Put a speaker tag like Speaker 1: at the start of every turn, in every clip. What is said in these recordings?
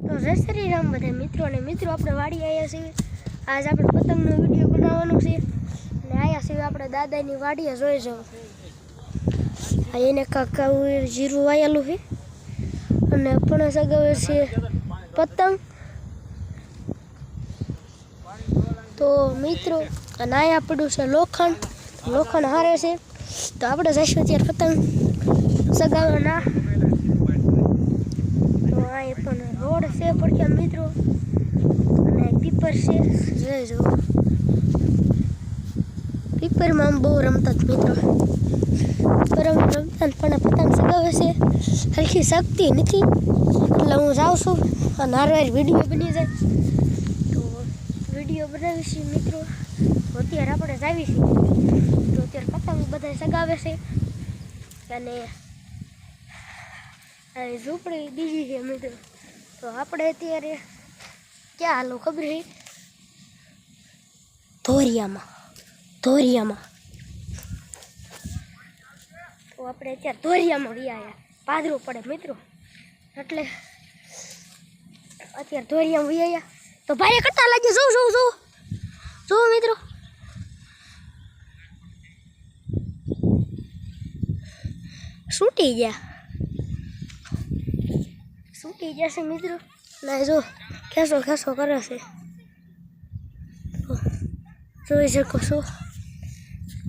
Speaker 1: તો જય શ્રી રામ બધા મિત્રો અને મિત્રો, આપણે વાડી આવ્યા છીએ. આજ આપણે પતંગનો વીડિયો બનાવવાનો છે. અને આવ્યા છીએ આપણે દાદાની વાડીએ જોઈ જવું આ એને કાંક જીરું વાયેલું છે. અને પણ સગાવે છે પતંગ. તો મિત્રો અને અહીંયા પડ્યું છે લોખંડ. લોખંડ હારે છે. તો આપણે જઈશું ત્યારે પતંગ સગાવવાના તો આ એ પણ રોડ મિત્રો. અને પીપર છે. જો પીપરમાં આમ બહુ રમતા જ મિત્રો. પીપરમાં રમતા ને પણ પતંગ સગાવે છે. હલકી શક્તિ નથી. એટલે હું જાઉં છું. અને હારવાર વીડિયો બની જાય. તો વીડિયો બનાવીશું મિત્રો. અત્યારે આપણે જ આવીશું. તો અત્યારે પતંગ બધા સગાવે છે. અને ઝૂંપડી બીજી છે મિત્રો. તો આપણે અત્યારે ક્યાં હાલો ખબર છે ધોરિયામાં ધોરિયામાં. તો આપણે અત્યારે ધોરિયામાં વ્યાયા પાદરું પડે મિત્રો. એટલે અત્યારે ધોરિયામાં વ્યાયા તો ભાઈ કરતા લાગે જોઉં જોઉં જોઉં જોઉં મિત્રો. છૂટી ગયા? છૂટી જશે મિત્રો. ના જો ખેસો ખેસો કરે છે. જોઈ શકો છો.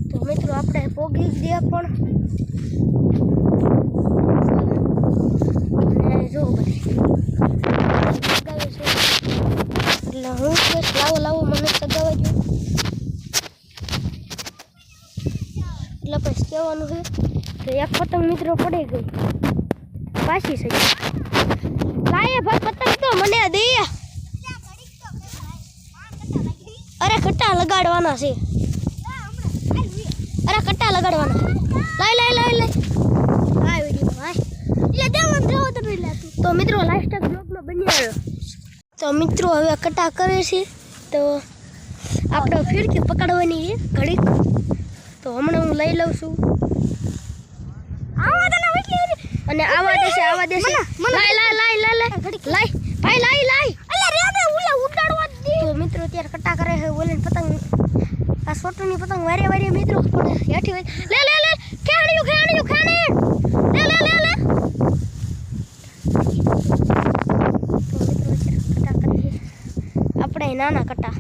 Speaker 1: તો મિત્રો, આપણે પોગી ગયા પણ. જો એટલે હું લાવો લાવો, મને સગાવા જો એટલે પછી કહેવાનું છે કે એક પતંગ મિત્રો પડી ગઈ. પાછી છે. ભાઈ, પતંગ તો મને દે. અરે, કટ્ટા લગાડવાના છે. અરે, કટ્ટા લગાડવાના. લાય લાય લાઈ લાય. આ વીડિયો ભાઈ દેવન દેવો તમે લે. તો મિત્રો લાસ્ટ બની આવ્યો તો મિત્રો, હવે કટ્ટા કરે છે. તો આપણે ફીરકી પકડવાની છે ઘડીક. તો હમણાં હું લઈ લઉં છું. અને આવા દેશે આવા દેશે. લાય લાય લાય લાય લાય. લાય ભાઈ લાય લાય. અલે રે બે ઉલે ઉડાડવા દે. તો મિત્રો અત્યારે કટા કરે છે ઓલે પતંગ. આ સોટુની પતંગ વારે વારે મિત્રો પડે હેઠી હોય. લે લે લે ખેડ્યું ખેડ્યું ખેડી. લે લે લે લે. આપણે નાના કટ્ટા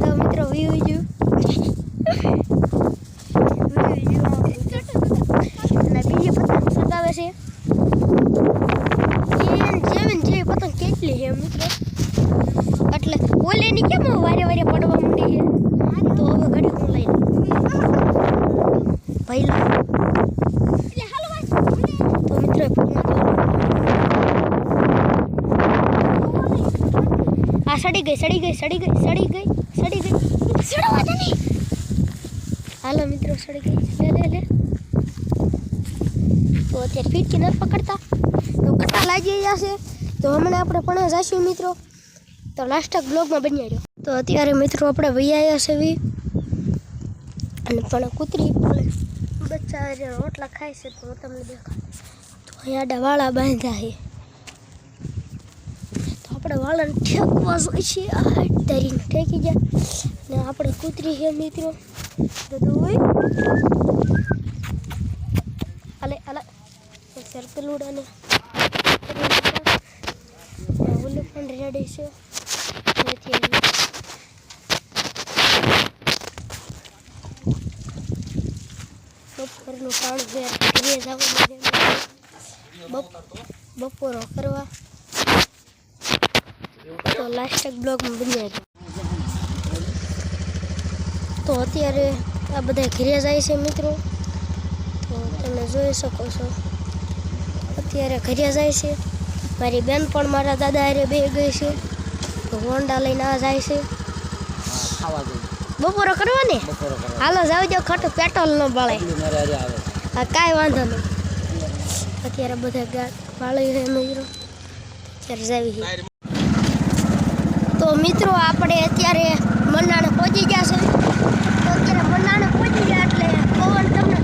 Speaker 1: તો મિત્રો વ્યૂ જો અને બીજી પતંગ સગાવે છે એન જેવીન જેવી પતંગ કેટલી છે મિત્રો એટલે ઓલેની કેમ વારે વારે પડવા માંડી છે તો હવે ઘડી હું લઈ લઉં પહેલા તો મિત્રો આ સડી ગઈ સડી ગઈ સડી ગઈ સડી ગઈ સડી ગઈ. સડવા દે નહીં હાલો મિત્રો, સડી ગઈ. લે લે લે. તો અત્યારે ફીટકી નથી પકડતા. તો કટા લાગી ગયા છે. તો હમણાં આપણે પણ જઈશું મિત્રો. તો લાસ્ટ બ્લોગમાં બની રહ્યો. તો અત્યારે મિત્રો આપણે વૈયા છે વી. અને પણ કૂતરી બોલે. બચ્ચા રોટલા ખાય છે તો તમને દેખાય. તો અહીંયા આડા વાળા બાંધ્યા છે. આપણે વાળાને ઠેકવા જોઈએ છે હાઈટ ધરીને ઠેકી જાય ને આપણે કૂતરી છે મિત્રો. અલે અલે સર્કલ ઉડાને ઓલું પણ રેડી છે. બપોરનું પાણી ઘરે જવાનું બપોરો કરવા. લાસ્ટ બ્લોગમાં બની તો અત્યારે આ બધા ઘરે જાય છે મિત્રો. તો તમે જોઈ શકો છો. અત્યારે ઘરે જાય છે. મારી બેન પણ મારા દાદા હારે બે ગઈ છે. તો હોન્ડા લઈને આ જાય છે. બપોરો કરવા ને હાલો જાવ જો ખોટું પેટ્રોલ ન બળે હા, કાંઈ વાંધો નહીં. અત્યારે બધા ગા વાળી છે મિત્રો. અત્યારે જાવી છે. તો મિત્રો, આપણે અત્યારે મનાણે પહોંચી ગયા છે. તો અત્યારે મનાણે પહોંચી ગયા એટલે પવન તમને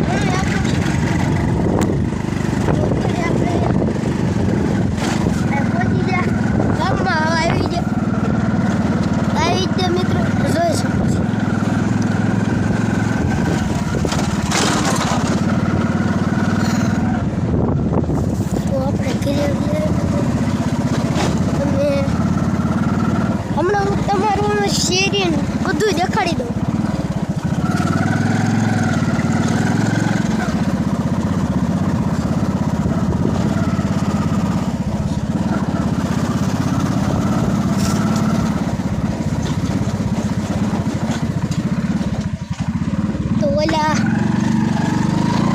Speaker 1: ઓલા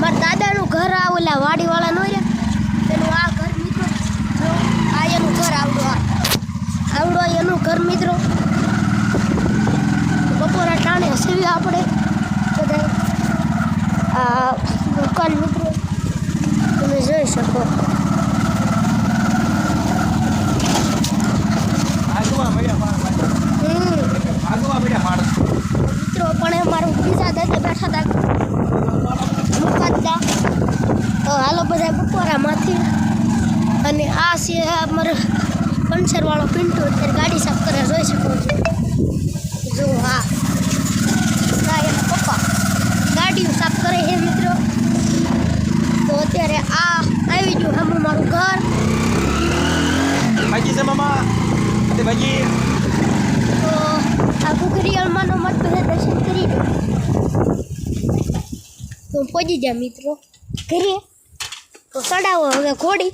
Speaker 1: મારા દાદાનું ઘર આ ઓલા વાડીવાળા નો એનું આ ઘર મિત્રો. આ ઘર આવડું આ. આવડો એનું ઘર મિત્રો. બપોરા ટાણે હસીવી આપણે બધા આ દુકાન મિત્રો, તમે જોઈ શકો હમ મિત્રો પણ અમારું બીજા દાદા બેઠા હતા મુકાતા તો હાલો બધા બપોરામાંથી અને આ છે અમારો પંચરવાળો પિન્ટુ અત્યારે ગાડી સાફ કરે જોઈ શકો છો. જો હા. આ એના પપ્પા. ગાડીઓ સાફ કરે હે મિત્રો. તો અત્યારે આ આવી ગયું સામે મારું ઘર.
Speaker 2: ભાજી છે મામા. તે ભાજી
Speaker 1: તો આ કુકરિયાળમાંનો મતભેદ દર્શન કરી દો તો પહોંચી જા મિત્રો. ઘરે. તો ચડાવો હવે ઘોડી.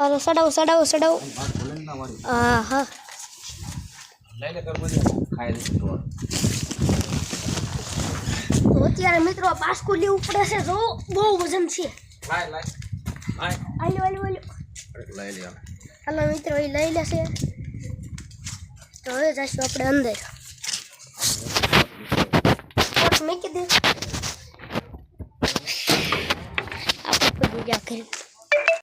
Speaker 1: હાલો સડાવો સડાવો સડાવો. હા હા
Speaker 2: તો.
Speaker 1: અત્યારે મિત્રો પાસકું લેવું પડે છે. જો બહુ વજન છે. હાલો મિત્રો એ લઈ લેશે. તો હવે જઈશું આપણે અંદર. મૂકી દે. આપણે ગયા